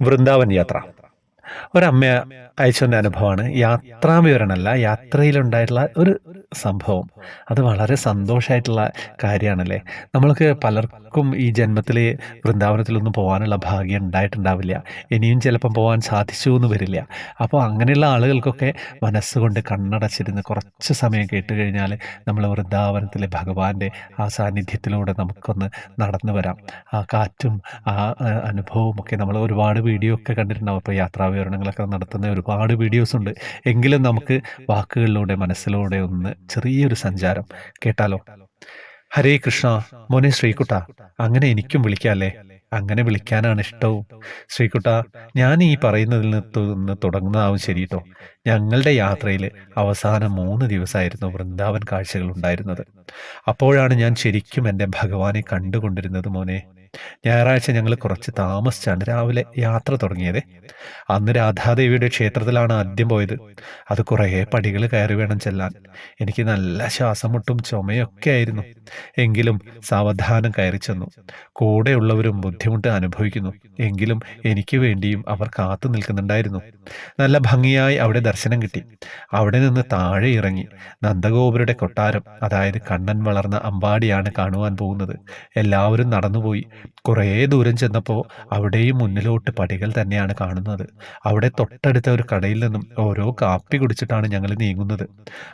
വൃന്ദാവൻ യാത്ര ഒരമ്മ അയച്ചുന്ന അനുഭവമാണ് യാത്രാ വിവരണമല്ല യാത്രയിലുണ്ടായിട്ടുള്ള ഒരു സംഭവം. അത് വളരെ സന്തോഷമായിട്ടുള്ള കാര്യമാണല്ലേ? നമ്മൾക്ക് പലർക്കും ഈ ജന്മത്തിൽ വൃന്ദാവനത്തിലൊന്നും പോകാനുള്ള ഭാഗ്യം ഉണ്ടായിട്ടുണ്ടാവില്ല. ഇനിയും ചിലപ്പം പോകാൻ സാധിച്ചു എന്ന് വരില്ല. അപ്പോൾ അങ്ങനെയുള്ള ആളുകൾക്കൊക്കെ മനസ്സുകൊണ്ട് കണ്ണടച്ചിരുന്ന് കുറച്ച് സമയം കേട്ട് കഴിഞ്ഞാൽ നമ്മൾ വൃന്ദാവനത്തിലെ ഭഗവാന്റെ ആ സാന്നിധ്യത്തിലൂടെ നമുക്കൊന്ന് നടന്നു വരാം. ആ കാറ്റും ആ ആ, അനുഭവവും ഒക്കെ നമ്മൾ ഒരുപാട് വീഡിയോ ഒക്കെ കണ്ടിട്ടുണ്ടാവും. ഇപ്പോൾ യാത്രാ വിവരണങ്ങളൊക്കെ നടത്തുന്ന ഒരുപാട് വീഡിയോസ് ഉണ്ട്. എങ്കിലും നമുക്ക് വാക്കുകളിലൂടെ മനസ്സിലൂടെ ഒന്ന് ചെറിയൊരു സഞ്ചാരം കേട്ടാലോ? ഹരേ കൃഷ്ണ മോനെ ശ്രീകുട്ട അങ്ങനെ എനിക്കും വിളിക്കാല്ലേ? അങ്ങനെ വിളിക്കാനാണ് ഇഷ്ടവും. ശ്രീകുട്ട ഞാൻ ഈ പറയുന്നതിൽ നിന്ന് തുടങ്ങുന്നതാവും ശരി കേട്ടോ ഞങ്ങളുടെ യാത്രയിൽ അവസാന മൂന്ന് ദിവസമായിരുന്നു വൃന്ദാവൻ കാഴ്ചകൾ ഉണ്ടായിരുന്നത്. അപ്പോഴാണ് ഞാൻ ശരിക്കും എന്റെ ഭഗവാനെ കണ്ടുകൊണ്ടിരുന്നത് മോനെ. ഞായറാഴ്ച ഞങ്ങൾ കുറച്ച് താമസിച്ചാണ് രാവിലെ യാത്ര തുടങ്ങിയത്. അന്ന് രാധാദേവിയുടെ ക്ഷേത്രത്തിലാണ് ആദ്യം പോയത്. അത് കുറേ പടികൾ കയറി വേണം ചെല്ലാൻ. എനിക്ക് നല്ല ശ്വാസമുട്ടും ചുമയൊക്കെ ആയിരുന്നു. എങ്കിലും സാവധാനം കയറി ചെന്നു. കൂടെയുള്ളവരും ബുദ്ധിമുട്ട് അനുഭവിക്കുന്നു. എങ്കിലും എനിക്ക് വേണ്ടിയും അവർ കാത്തു നിൽക്കുന്നുണ്ടായിരുന്നു. നല്ല ഭംഗിയായി അവിടെ ദർശനം കിട്ടി. അവിടെ നിന്ന് താഴെ ഇറങ്ങി. നന്ദഗോപുരുടെ കൊട്ടാരം അതായത് കണ്ണൻ വളർന്ന അമ്പാടിയാണ് കാണുവാൻ പോകുന്നത്. എല്ലാവരും നടന്നുപോയി. കുറേ ദൂരം ചെന്നപ്പോൾ അവിടെയും മുന്നിലോട്ട് പടികൾ തന്നെയാണ് കാണുന്നത്. അവിടെ തൊട്ടടുത്ത ഒരു കടയിൽ നിന്നും ഓരോ കാപ്പി കുടിച്ചിട്ടാണ് ഞങ്ങൾ നീങ്ങുന്നത്.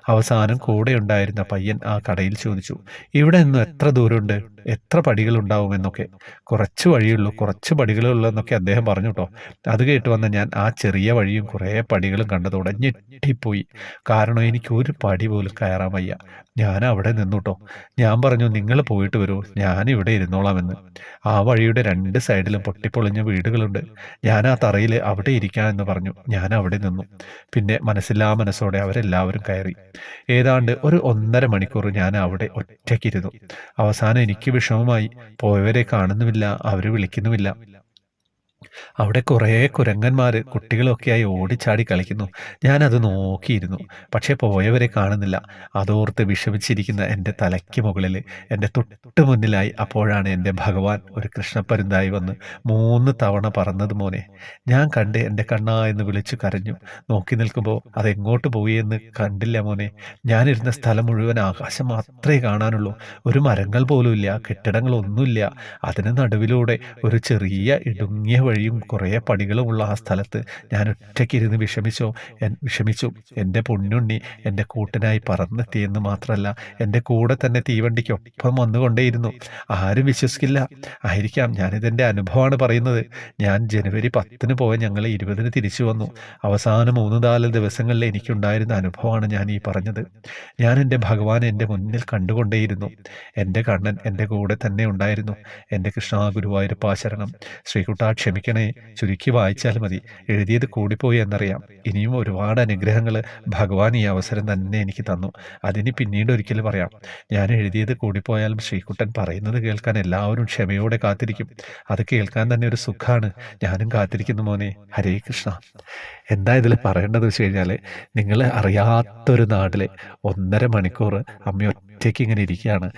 അവസാനം കൂടെ ഉണ്ടായിരുന്ന പയ്യൻ ആ കടയിൽ ചോദിച്ചു ഇവിടെ നിന്ന് എത്ര ദൂരമുണ്ട്? എത്ര പടികൾ ഉണ്ടാവുമെന്നൊക്കെ കുറച്ച് വഴിയുള്ളൂ കുറച്ച് പടികളുള്ളൂ എന്നൊക്കെ അദ്ദേഹം പറഞ്ഞു കേട്ടോ. അത് കേട്ട് വന്ന ഞാൻ ആ ചെറിയ വഴിയും കുറേ പടികളും കണ്ടതോടെ ഞെട്ടിപ്പോയി. കാരണം എനിക്ക് ഒരു പടി പോലും കയറാൻ വയ്യ. ഞാൻ അവിടെ നിന്നു കേട്ടോ. ഞാൻ പറഞ്ഞു നിങ്ങൾ പോയിട്ട് വരൂ. ഞാൻ ഇവിടെ ഇരുന്നോളാമെന്ന്. ആ വഴിയുടെ രണ്ട് സൈഡിലും പൊട്ടിപ്പൊളിഞ്ഞ വീടുകളുണ്ട്. ഞാൻ ആ തറയിൽ അവിടെ ഇരിക്കാം എന്ന് പറഞ്ഞു. ഞാൻ അവിടെ നിന്നു. പിന്നെ മനസ്സില്ലാ മനസ്സോടെ അവരെല്ലാവരും കയറി. ഏതാണ്ട് ഒരു ഒന്നര മണിക്കൂർ ഞാൻ അവിടെ ഒറ്റയ്ക്കിരുന്നു. അവസാനം എനിക്ക് വിഷമമായി പോയവരെ കാണുന്നുമില്ല അവരെ വിളിക്കുന്നുമില്ല. അവിടെ കുറേ കുരങ്ങന്മാർ കുട്ടികളൊക്കെയായി ഓടിച്ചാടി കളിക്കുന്നു. ഞാൻ ഞാനത് നോക്കിയിരുന്നു. പക്ഷേ പോയവരെ കാണുന്നില്ല. അതോർത്ത് വിഷമിച്ചിരിക്കുന്ന എന്റെ തലയ്ക്ക് മുകളിൽ എന്റെ തൊട്ട് മുന്നിലായി അപ്പോഴാണ് എന്റെ ഭഗവാൻ ഒരു കൃഷ്ണപ്പരുന്തായി വന്ന് മൂന്ന് തവണ പറന്നത് മോനെ. ഞാൻ കണ്ട് എന്റെ കണ്ണാ എന്ന് വിളിച്ചു കരഞ്ഞു. നോക്കി നിൽക്കുമ്പോൾ അതെങ്ങോട്ട് പോയി എന്ന് കണ്ടില്ല മോനെ. ഞാനിരുന്ന സ്ഥലം മുഴുവൻ ആകാശം മാത്രമേ കാണാനുള്ളൂ. ഒരു മരങ്ങൾ പോലും ഇല്ല കെട്ടിടങ്ങളൊന്നുമില്ല. അതിന് നടുവിലൂടെ ഒരു ചെറിയ ഇടുങ്ങിയ വഴിയും കുറേ പടികളുമുള്ള ആ സ്ഥലത്ത് ഞാൻ ഒറ്റയ്ക്കിരുന്ന് വിഷമിച്ചോ. വിഷമിച്ചു. എന്റെ പൊന്നുണ്ണി എന്റെ കൂട്ടിനായി പറന്നെത്തിയെന്ന് മാത്രമല്ല എന്റെ കൂടെ തന്നെ തീവണ്ടിക്കൊപ്പം വന്നുകൊണ്ടേയിരുന്നു. ആരും വിശ്വസിക്കില്ല. ആയിരിക്കാം ഞാനിതെന്റെ അനുഭവമാണ് പറയുന്നത്. ഞാൻ ജനുവരി പത്തിന് പോയ ഞങ്ങൾ ഇരുപതിന് തിരിച്ചു വന്നു. അവസാന മൂന്ന് നാല് ദിവസങ്ങളിൽ എനിക്കുണ്ടായിരുന്ന അനുഭവമാണ് ഞാൻ ഈ പറഞ്ഞത്. ഞാൻ എന്റെ ഭഗവാൻ എന്റെ മുന്നിൽ കണ്ടുകൊണ്ടേയിരുന്നു. എന്റെ കണ്ണൻ എന്റെ കൂടെ തന്നെ ഉണ്ടായിരുന്നു. എന്റെ കൃഷ്ണ ഗുരുവായൂരപ്പാചരണം ശ്രീകുട്ടാ ശ്രീകുട്ട ക്ഷമിക്കണേ ചുരുക്കി വായിച്ചാൽ മതി. എഴുതിയത് കൂടിപ്പോയി എന്നറിയാം. ഇനിയും ഒരുപാട് അനുഗ്രഹങ്ങൾ ഭഗവാൻ ഈ അവസരം തന്നെ എനിക്ക് തന്നു. അതിന് പിന്നീട് ഒരിക്കൽ പറയാം. ഞാൻ എഴുതിയത് കൂടിപ്പോയാലും ശ്രീകുട്ടൻ പറയുന്നത് കേൾക്കാൻ എല്ലാവരും ക്ഷമയോടെ കാത്തിരിക്കും. അത് കേൾക്കാൻ തന്നെ ഒരു സുഖമാണ് ഞാനും കാത്തിരിക്കുന്നു മോനെ. ഹരേ കൃഷ്ണ. എന്താ ഇതിൽ പറയേണ്ടത് വെച്ച് കഴിഞ്ഞാൽ നിങ്ങൾ അറിയാത്തൊരു നാട്ടിലെ ഒന്നര മണിക്കൂർ അമ്മ ഒറ്റയ്ക്ക് ഇങ്ങനെ ഇരിക്കുകയാണ്.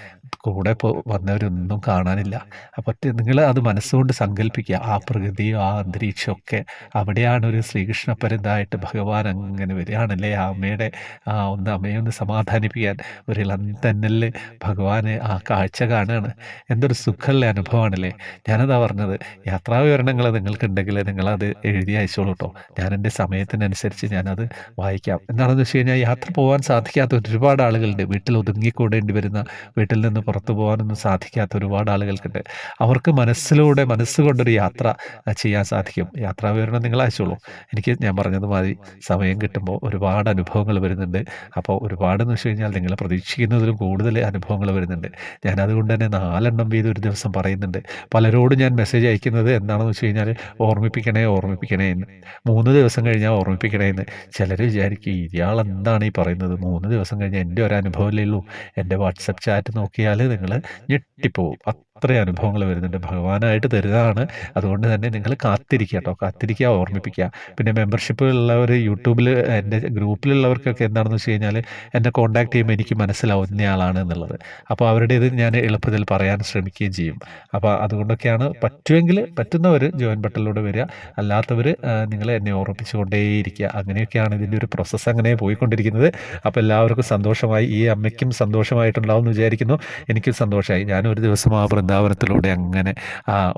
കൂടെ വന്നവരൊന്നും കാണാനില്ല. അപ്പോൾ നിങ്ങൾ അത് മനസ്സുകൊണ്ട് സങ്കല്പിക്കുക ആ പ്രകൃതിയും ആ അന്തരീക്ഷമൊക്കെ അവിടെയാണ് ഒരു ശ്രീകൃഷ്ണ പരുന്തായിട്ട് ഭഗവാൻ അങ്ങനെ വരികയാണല്ലേ? ആ അമ്മയുടെ ആ ഒന്ന് അമ്മയെ ഒന്ന് സമാധാനിപ്പിക്കാൻ ഒരു തന്നലിൽ ഭഗവാന് ആ കാഴ്ച കാണുകയാണ് എന്തൊരു സുഖമുള്ള അനുഭവമാണല്ലേ ഞാനതാ പറഞ്ഞത്. യാത്രാ വിവരണങ്ങൾ നിങ്ങൾക്കുണ്ടെങ്കിൽ നിങ്ങളത് എഴുതി അയച്ചോളൂ കേട്ടോ ഞാൻ എന്റെ സമയത്തിനനുസരിച്ച് ഞാനത് വായിക്കാം. എന്താണെന്ന് വെച്ച് കഴിഞ്ഞാൽ യാത്ര പോകാൻ സാധിക്കാത്ത ഒരുപാട് ആളുകളുണ്ട്. വീട്ടിൽ ഒതുങ്ങിക്കൂടേണ്ടി വരുന്ന വീട്ടിൽ നിന്ന് പുറത്തു പോകാനൊന്നും സാധിക്കാത്ത ഒരുപാട് ആളുകൾക്കുണ്ട്. അവർക്ക് മനസ്സിലൂടെ മനസ്സുകൊണ്ടൊരു യാത്ര ചെയ്യാൻ സാധിക്കും. യാത്രാ വിവരണം നിങ്ങൾ അയച്ചോളൂ. എനിക്ക് ഞാൻ പറഞ്ഞത് മാതിരി സമയം കിട്ടുമ്പോൾ ഒരുപാട് അനുഭവങ്ങൾ വരുന്നുണ്ട്. അപ്പോൾ ഒരുപാടെന്ന് വെച്ച് കഴിഞ്ഞാൽ നിങ്ങൾ പ്രതീക്ഷിക്കുന്നതിലും കൂടുതൽ അനുഭവങ്ങൾ വരുന്നുണ്ട്. ഞാൻ അതുകൊണ്ട് തന്നെ നാലെണ്ണം വീതം ഒരു ദിവസം പറയുന്നുണ്ട്. പലരോടും ഞാൻ മെസ്സേജ് അയക്കുന്നത് എന്താണെന്ന് വെച്ച് കഴിഞ്ഞാൽ ഓർമ്മിപ്പിക്കണേ ഓർമ്മിപ്പിക്കണേ എന്ന്. മൂന്ന് ദിവസം കഴിഞ്ഞാൽ ഓർമ്മിപ്പിക്കണേ എന്ന്. ചിലർ വിചാരിക്കും ഇയാൾ എന്താണ് ഈ പറയുന്നത്? മൂന്ന് ദിവസം കഴിഞ്ഞാൽ എന്റെ ഒരു അനുഭവമല്ലേ ഉള്ളൂ. എന്റെ വാട്സപ്പ് ചാറ്റ് നോക്കിയാൽ നിങ്ങൾ ഞെട്ടിപ്പോവും. അത്രയും അനുഭവങ്ങൾ വരുന്നുണ്ട്. ഭഗവാനായിട്ട് തരുന്നതാണ്. അതുകൊണ്ട് തന്നെ നിങ്ങൾ കാത്തിരിക്കുക കേട്ടോ. കാത്തിരിക്കുക, ഓർമ്മിപ്പിക്കുക. പിന്നെ മെമ്പർഷിപ്പ് ഉള്ളവർ യൂട്യൂബിൽ എന്റെ ഗ്രൂപ്പിലുള്ളവർക്കൊക്കെ എന്താണെന്ന് വെച്ച് കഴിഞ്ഞാൽ എന്നെ കോൺടാക്ട് ചെയ്യുമ്പോൾ എനിക്ക് മനസ്സിലാവും ഇന്നയാളാണ് എന്നുള്ളത്. അപ്പോൾ അവരുടെ ഇത് ഞാൻ എളുപ്പത്തിൽ പറയാൻ ശ്രമിക്കുകയും ചെയ്യും. അപ്പോൾ അതുകൊണ്ടൊക്കെയാണ് പറ്റുമെങ്കിൽ പറ്റുന്നവർ ജോയിൻ ബട്ടണിലൂടെ വരിക. അല്ലാത്തവർ നിങ്ങൾ എന്നെ ഓർമ്മിപ്പിച്ചുകൊണ്ടേയിരിക്കുക. അങ്ങനെയൊക്കെയാണ് ഇതിന്റെ ഒരു പ്രോസസ്സ് അങ്ങനെ പോയിക്കൊണ്ടിരിക്കുന്നത്. അപ്പോൾ എല്ലാവർക്കും സന്തോഷമായി. ഈ അമ്മയ്ക്കും സന്തോഷമായിട്ടുണ്ടാവും എന്ന് വിചാരിക്കുന്നു. എനിക്കും സന്തോഷമായി. ഞാനൊരു ദിവസം ആ വൃന്ദാവനത്തിലൂടെ അങ്ങനെ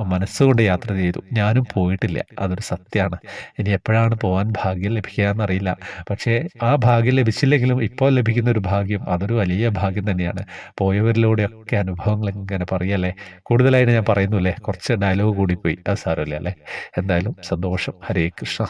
മനസ്സുകൊണ്ട് യാത്ര ചെയ്തു. ഞാനും പോയിട്ടില്ല. അതൊരു സത്യമാണ്. ഇനി എപ്പോഴാണ് പോകാൻ ഭാഗ്യം ലഭിക്കുക എന്നറിയില്ല. പക്ഷേ ആ ഭാഗ്യം ലഭിച്ചില്ലെങ്കിലും ഇപ്പോൾ ലഭിക്കുന്ന ഒരു ഭാഗ്യം അതൊരു വലിയ ഭാഗ്യം തന്നെയാണ്. പോയവരിലൂടെയൊക്കെ അനുഭവങ്ങൾ ഇങ്ങനെ പറയല്ലേ. കൂടുതലായിട്ട് ഞാൻ പറയുന്നു അല്ലേ. കുറച്ച് ഡയലോഗ് കൂടിപ്പോയി. അത് സാരമില്ല അല്ലേ. എന്തായാലും സന്തോഷം. ഹരേ കൃഷ്ണ.